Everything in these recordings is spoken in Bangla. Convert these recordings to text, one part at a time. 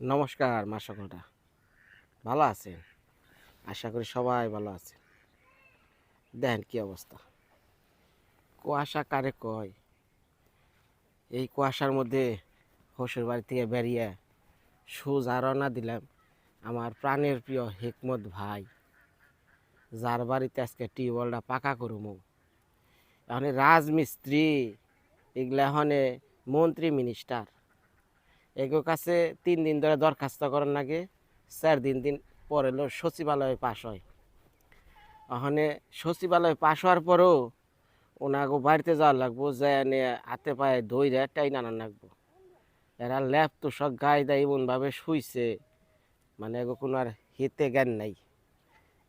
নমস্কার, মা সকলটা। ভালো আছেন? আশা করি সবাই ভালো আছে দেখেন কি অবস্থা। কুয়াশা কারে কয়? এই কুয়াশার মধ্যে হসুর বাড়ি থেকে বেরিয়ে সোজা রওনা দিলাম আমার প্রাণের প্রিয় হেকমত ভাই। যার বাড়িতে আজকে টিউবওয়েলটা পাকা করুমু। এখন রাজমিস্ত্রি, এগুলা এখন মন্ত্রী মিনিস্টার এগো কাছে তিন দিন ধরে দরখাস্ত করার লাগে চার দিন দিন পরে সচিবালয়ে পাশ হয়। ওখানে সচিবালয়ে পাশ হওয়ার পরেও ওনাগো বাড়িতে যাওয়ার লাগবো যে এনে হাতে পায়ে দইরে টাই নানান লাগবো। এরা ল্যাপ তো সব গায়ে দেয়, এমনভাবে শুইছে। মানে এগো কোনো আর হিতে জ্ঞান নাই।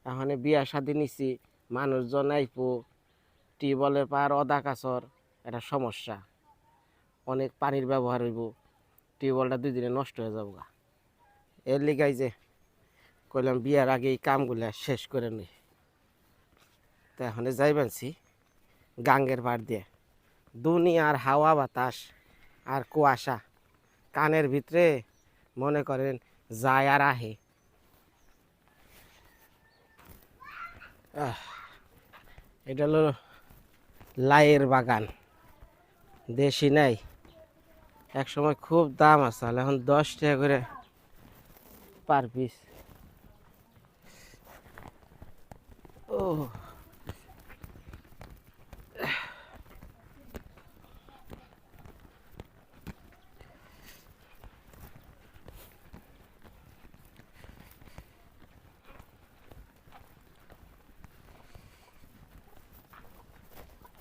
এখন বিয়া শাদি নিছি, মানুষজন আইপো টিউবওয়েলের পার অদা কাছর একটা সমস্যা। অনেক পানির ব্যবহার হইব। টিউবওয়েলটা দুই দিনে নষ্ট হয়ে যাব গা এর লিগাই যে কইলাম বিয়ার আগে এই কামগুলা শেষ করে নি। তা এখন যাইবানছি গাঙ্গের পাড় দিয়ে। দুনিয়ার হাওয়া বাতাস আর কুয়াশা। কানের ভিতরে মনে করেন যায় আর আহে। আহ, এটা হলো লাইয়ের বাগান। দেশি নাই। এক সময় খুব দাম আছে এখন দশ টাকা করে পার পিস ও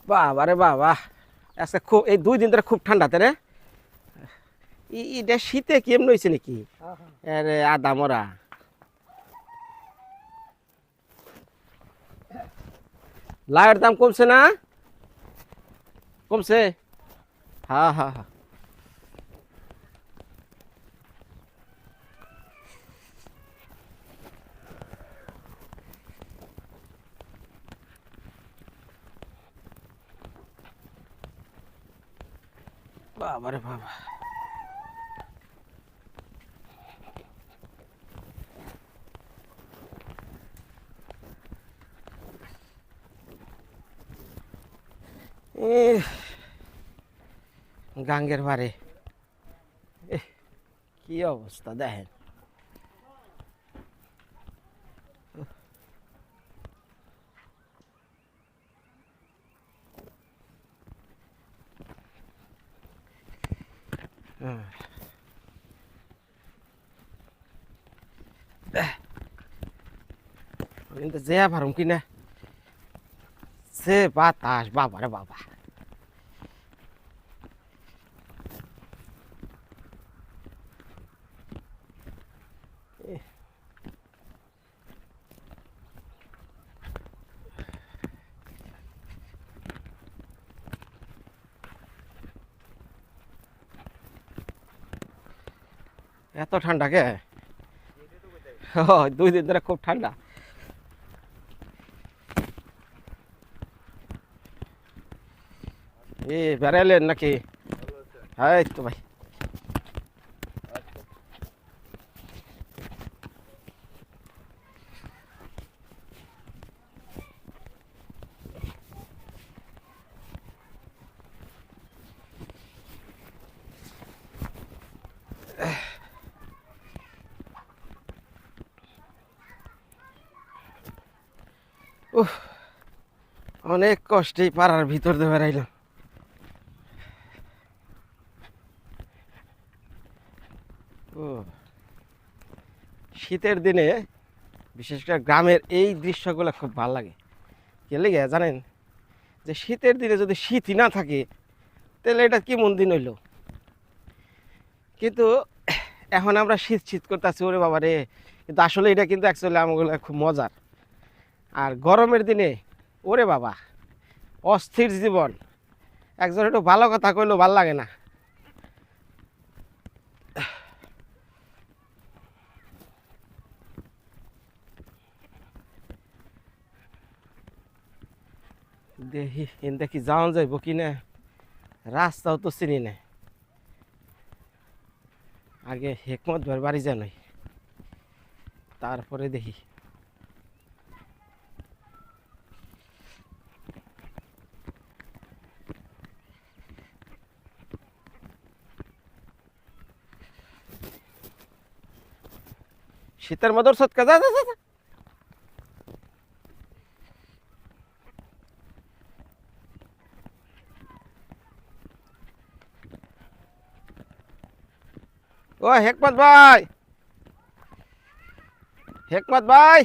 বাবা রে বাবা, আজকে খুব এই দুই দিন ধরে খুব ঠান্ডাতে রে। এটা শীতে কেমন হয়েছে নাকি? আদা, মরা। লাইয়ের দাম কমছে না? কমছে? হ্যাঁ হ্যাঁ হ্যাঁ বাবা রে বাবা। গাঙ্গের এহ, কি অবস্থা দেখেন। কিন্তু যে পারুম কিনা সে বাতাস বাবা রে বাবা। এত ঠান্ডা কে? ও, দুই দিন ধরে খুব ঠান্ডা। এ, বেড়াইলেন নাকি? হ্যাঁ এই তো ভাই। অনেক কষ্টেই পাড়ার ভিতর দিয়ে বেড়াইলাম। ও শীতের দিনে বিশেষ করে গ্রামের এই দৃশ্যগুলো খুব ভালো লাগে। কে লেগে, জানেন? যে শীতের দিনে যদি শীতই না থাকে, তাহলে এটা কেমন দিন হইল? কিন্তু এখন আমরা শীত শীত করতেছি, ওরে বাবা রে কিন্তু আসলে এটা কিন্তু অ্যাকচুয়ালি আমগুলো খুব মজার। আর গরমের দিনে, ওরে বাবা, অস্থির জীবন। একজন একটু ভালো কথা কইলেও ভালো লাগে না। দেখি এন দেখি যাওয়া যাইব কি না? রাস্তাও তো চিনি না। আগে হেকমত বাড়ি জানাই। তারপরে দেখি। শীতের মদর সৎকা যা যা যা, যা। ও হেকমত ভাই হেকমত ভাই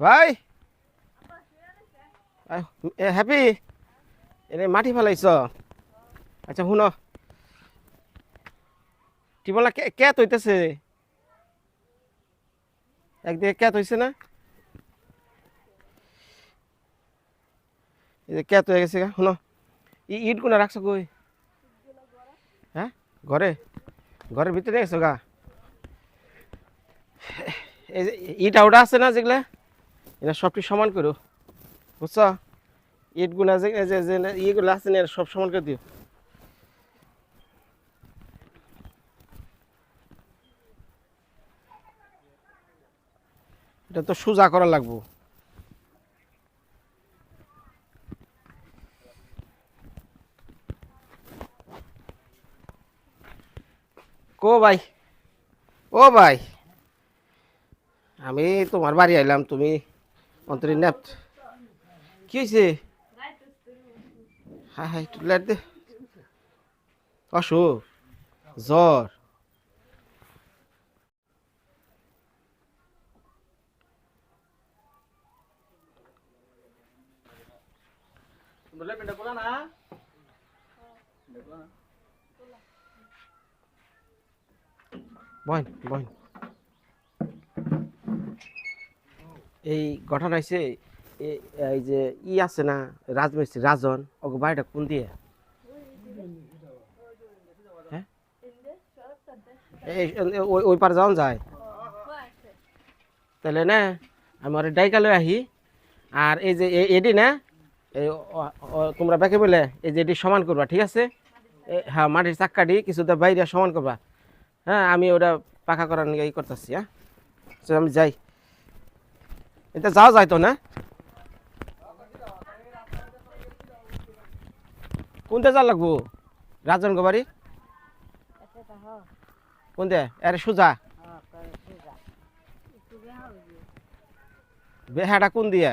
ভাই ভাই হ্যাপি এনে মাটি ফেলাইছ আচ্ছা শুন। টিবলা কে তৈতেছে? একদিকে কে হইছে না? এই যে কে হয়ে গেছে শুনো। ইট কোনা রাখছো কই হ্যাঁ ঘরে ঘরের ভিতরে গেছো গা? এই যে ইট আউটা আছে না যেগুলা? এটা সবটি সমান করো বুঝছ? ইটগুলা যে যে ইয়েগুলো আছে না সব সমান দিও। এটা তো সোজা করা লাগবো। কো ভাই। ও ভাই। আমি তোমার বাড়ি আইলাম, তুমি অন্তরি নেপ কি হয়েছে হ্যাঁ হ্যাঁ একটু লাইট দে। অসুখ জ্বর। এই ঘটনা হয়েছে এই যে ই আছে না, রাজমিস্ত্রি, রাজন ওকে বাড়িটা কোন দিয়ে? হ্যাঁ? ওই পার যাওয়া যায়। তাহলে না, আমি ওর ডাইকালে আহি, আর এই যে এডি না এই তোমরা ব্যাকে বলে, এই যে এডি সমান করবা, ঠিক আছে? হ্যাঁ মাটির চাক্কাটি কিছুটা বাইরে সমান করবা। হ্যাঁ আমি ওটা পাকা করার নিয়ে করতেছি হ্যাঁ? আমি যাই। এটা যাওয়া যায় তো না? কোনটা যা লাগবো? রাজন গোবারি কোনতে? আরে সোজা। বেহাটা কোন দিয়ে?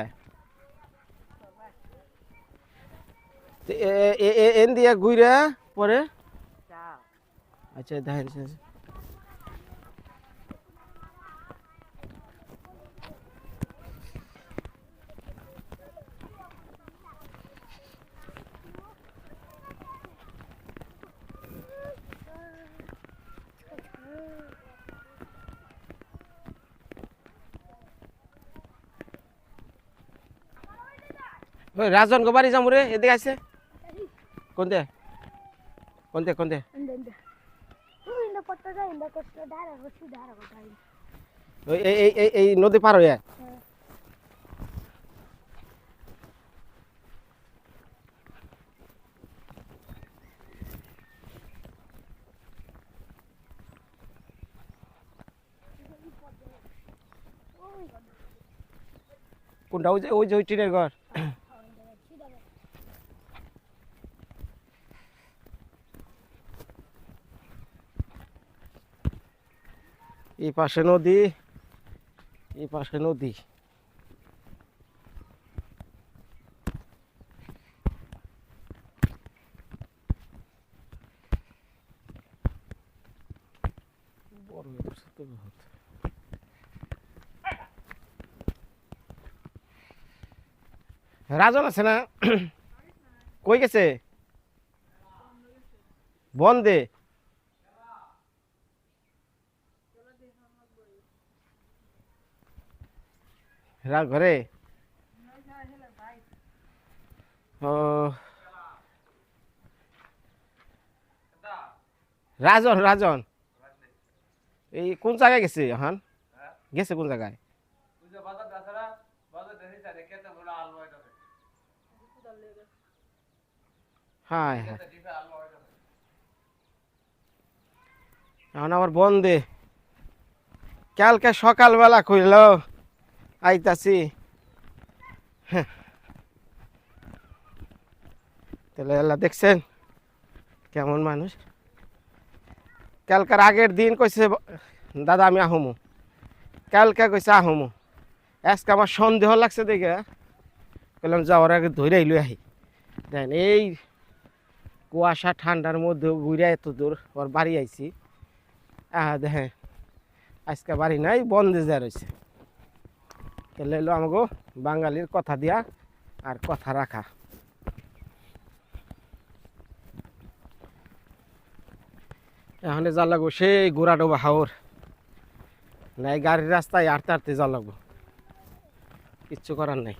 তো এ- এ- এ- এন দিয়ে ঘুরে পরে? আচ্ছা দেখেন। ওই রাজন গোবারি যাম রে, এদিকে আছে কোন দে কোন দে কোন দে এই নদী পার হয়ে কোনটা? ওই যে ওই যে, ওই টিনের ঘর। এই পাশে নদী এই পাশে নদী। রাজন আছে না? কই গেছে? বন্দে। হেরা ঘরে ও রাজন রাজন এই কোন জায়গায় গেছে এখন? গেছে কোন জায়গায় হ্যাঁ হ্যাঁ আমার বন্ধে কালকে সকালবেলা কইল। আইতাছি। হ্যাঁ। তাহলে আল্লাহ দেখছেন কেমন মানুষ। কালকার আগের দিন কইছে, দাদা, আমি আহমু। কালকে কইছে, আহমু। আজকে আমার সন্দেহ লাগছে দেখে। বললাম যাওয়ার আগে ধরে আইলু আহি। দেন এই কুয়াশা ঠান্ডার মধ্যে ঘুরে এত দূর ওর বাড়ি আইছি। আহ, দেখেন, আজকে বাড়ি নাই, বন্ধে যা রয়েছে তাহলে হলো আমাকে বাঙালির কথা দিয়া আর কথা রাখা। এখন যা লাগবো সেই গোড়া ডোবা হাওর। নাই গাড়ির রাস্তায় আটতে আটতে যা লাগবো। কিচ্ছু করার নাই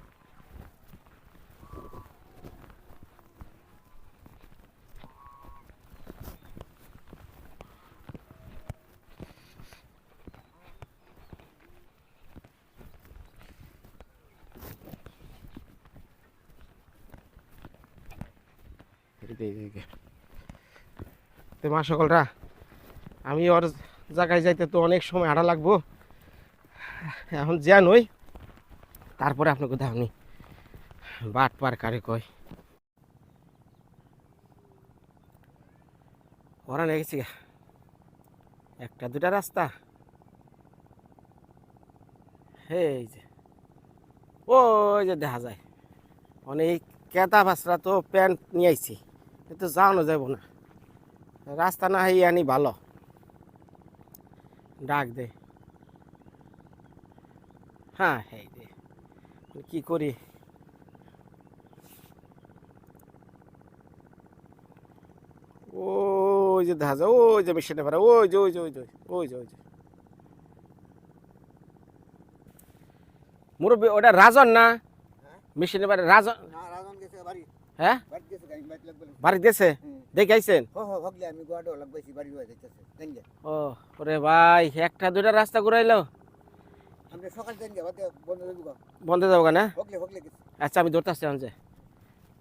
এদিকে, এদিকে। তো মা সকলরা আমি ওর জায়গায় যাইতে তো অনেক সময় হাঁটা লাগবো। এখন যা নই, তারপরে আপনাকে দেখানি বাট পার কারে কয়। ওরা নিয়ে গেছি একটা, দুটা রাস্তা। এই যে। ওই যে দেখা যায়। অনেক কেতা বাসরা তো প্যান্ট নিয়ে আইছি। কিন্তু যাওয়ানো যাব না। রাস্তা না হই আনি ভালো। ডাক দে। হ্যাঁ এই দে। কি করি? ওই যে দেখা যায় ওই যে মেশিনে পারে ওই যে ওই যে ওই যে ওই যে ওই যে। মুরব্বী ওটা রাজন না? মেশিনে পারে রাজন রাজন গেছে বাড়ি। হ্যাঁ? বাড়ি দেশে দেখে আইছেন ও ওরে ভাই একটা দুইটা রাস্তা ঘুরাইলো। বন্ধ যাব না? আচ্ছা আমি ধরতে আসছি যে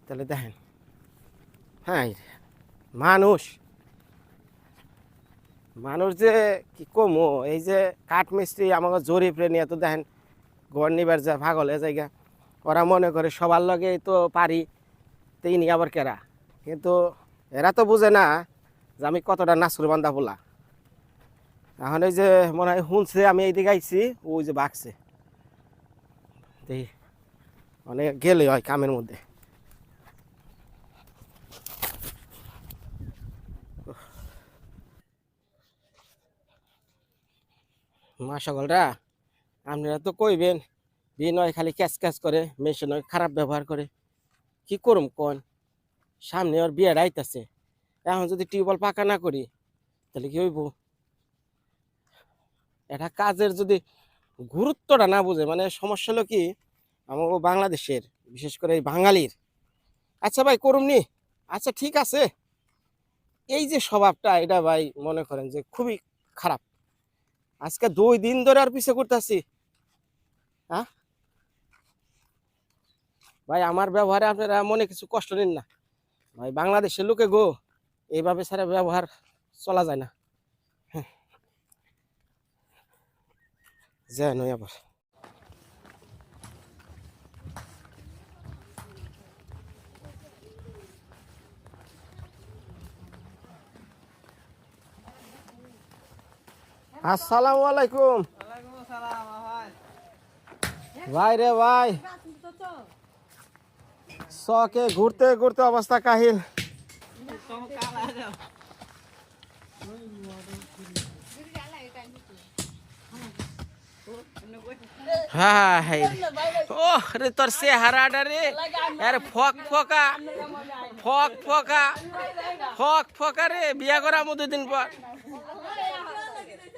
তাহলে দেখেন। হ্যাঁ মানুষ। মানুষ যে কি কমো এই যে কাঠ মিস্ত্রি আমাকে জরিপে নিয়ে তো দেখেন ঘর নিবার যা ভাগলে জায়গা ওরা মনে করে সবার লগে তো পারি। তেইনি আবার কেরা। কিন্তু এরা তো বুঝে না যে আমি কতটা নাসুর বান্ধা বলা। এখন ওই যে মনে হয় শুনছে আমি এইদিকে আইছি, ওই যে বাঘছে অনেক গেলে হয় কামের মধ্যে। মা সকলরা, আপনারা তো কইবেন, বিনয় খালি ক্যাচ ক্যাচ করে, মেশিন খারাপ ব্যবহার করে। কি করুম কোন? সামনে ওর বিয়ে আইতাছে এখন যদি টিউবওয়েল পাকা না করি, তাহলে কি হইব? এটা কাজের যদি গুরুত্বটা না বুঝে মানে সমস্যা হলো কি, আমার বাংলাদেশের, বিশেষ করে এই বাঙালির। আচ্ছা ভাই, করুম নি? আচ্ছা ঠিক আছে। এই যে স্বভাবটা, এটা ভাই মনে করেন যে খুবই খারাপ। আজকে দুই দিন ধরে আর পিছিয়ে করতেছি হ্যাঁ ভাই আমার ব্যবহারে আপনারা মনে কিছু কষ্ট নিন না। ভাই বাংলাদেশের লোকে গো এইভাবে সারা ব্যবহার চলা যায় না। হ্যাঁ। যায় নয় আবার। আসসালামু আলাইকুম। ভাই। রে ভাই। শখে ঘুরতে ঘুরতে অবস্থা কাহিল। হ্যাঁ হ্যাঁ ও রে, তোর রে। ফক ফকা ফক ফকা রে, বিয়া করা মতো দিন পর।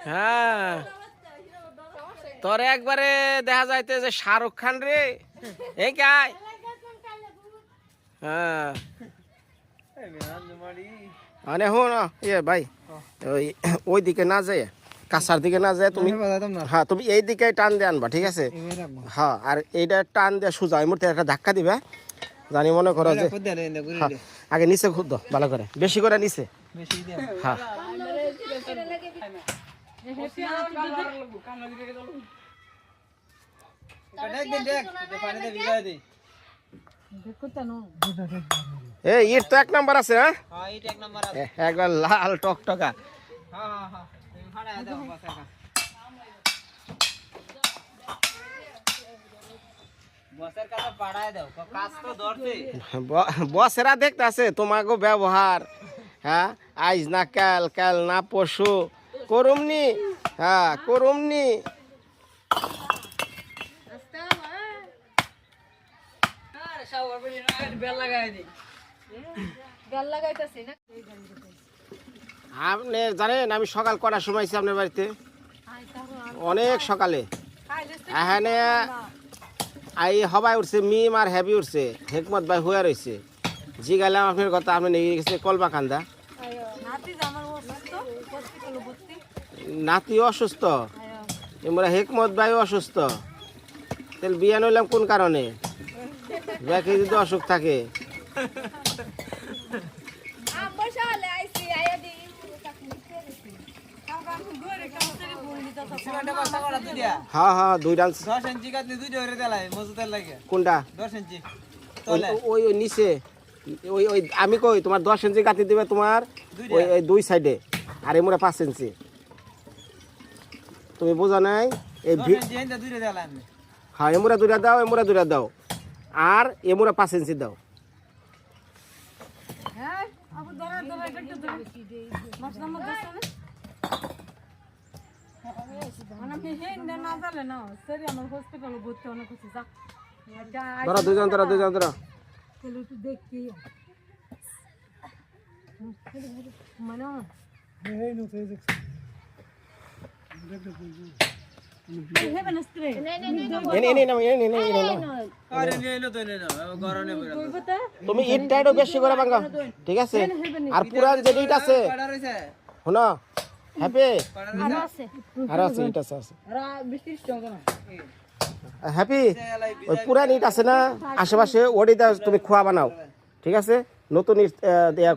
হ্যাঁ। তোর একবারে দেখা যাইতে যে শাহরুখ খান রে। এই গায় হ্যাঁ। মানে হো না ইয়ে ভাই ওই ওই দিকে না যায় কাঁচার দিকে না যায় তুমি হ্যাঁ তুমি এই দিকে টান দিয়ে আনবা ঠিক আছে? হ্যাঁ আর এইটা টান দিয়ে সোজা এই মুহূর্তে একটা ধাক্কা দিবা জানি মনে করো যে হ্যাঁ, আগে নিচে খুদ ভালো করে বেশি করে নিচে। বেশি হ্যাঁ। দেখ দেখ পানিতে ভিজাই দে। এই ইট তো এক নাম্বার আছে হ্যাঁ? হ্যাঁ এইটা এক নাম্বার আছে। এ, একবার লাল টকটকা। হ্যাঁ হ্যাঁ হ্যাঁ বসের দেখতে আছে তোমাকে ব্যবহার হ্যাঁ? আইজ না কাল কাল না পশু করুমনি হ্যাঁ করুমনি। গাল লাগাইতাছি না? আপনি জানেন আমি সকাল কটার সময় আইছি আপনার বাড়িতে? অনেক সকালে। এখানে আই হবাই উঠছে মিম আর হ্যাপি উঠছে হেকমত ভাই হুয়া রয়েছে জি গেলাম আপনার কথা আপনি নিয়ে গেছে কলবা কান্দা নাতি অসুস্থ? এমরা হেকমত ভাই অসুস্থ। তাহলে বিয়া নইলাম কোন কারণে? ব্যাকে যদি অসুখ থাকে। হ্যাঁ হ্যাঁ দুই কোনটা? ওই ওই নিচে। ওই ওই আমি কই তোমার দশ ইঞ্চি কাটি দিবে তোমার দুইটা। ওই ওই দুই সাইডে আর এমরা পাঁচ ইঞ্চি। তুমি বোঝা নাই? এই হ্যাঁ এমরা দুইটা দাও এমরা দুইটা দাও। আর এমরা পাঁচ ইঞ্চি দাও ধরো দুজন ধরো দুজন ধরো এনে এনে তুমি ইটটা একটু বেশি করে ভাঙো ঠিক আছে? আর পুরান যে ইট আছে। শোনো হ্যাপি? আর আছে। ইট আছে আছে। হ্যাপি? ওই পুরান ইট আছে না? আশেপাশে ওডিটা তুমি খোয়া বানাও। ঠিক আছে? নতুন ইট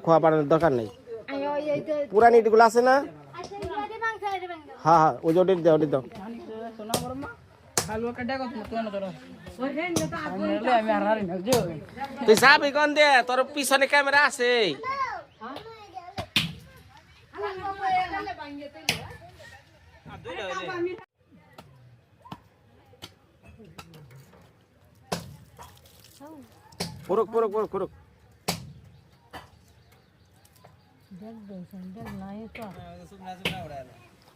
খোয়া বানানোর দরকার নেই। পুরান ইটগুলো আছে না? হ্যাঁ হ্যাঁ ওই যে ওটি দাও ওটি দাও তুই যাবি কোন দে তোর পিছনে ক্যামেরা আছে। পুরুক পুরুক পুরুক পুরুক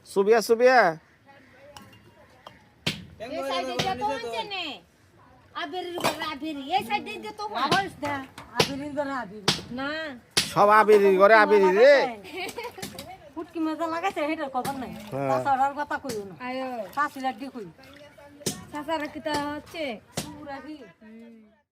সুবিয়া সুবিয়া। এই সাইডে যে তো হচ্ছে নে। আবেরির ঘরে আবেরি। এই সাইডে যে তো আবেরির ঘরে আবেরি। না। সব আবিরি করে আবিরি রে। ফুটকি মজা লাগাইছে হেটার খবর নাই। হ্যাঁ। তাছাড়ার কথা কইও না। আয়ো। শাশুড়ার দি কই? চাচারা কিতা হচ্ছে? পুরা কি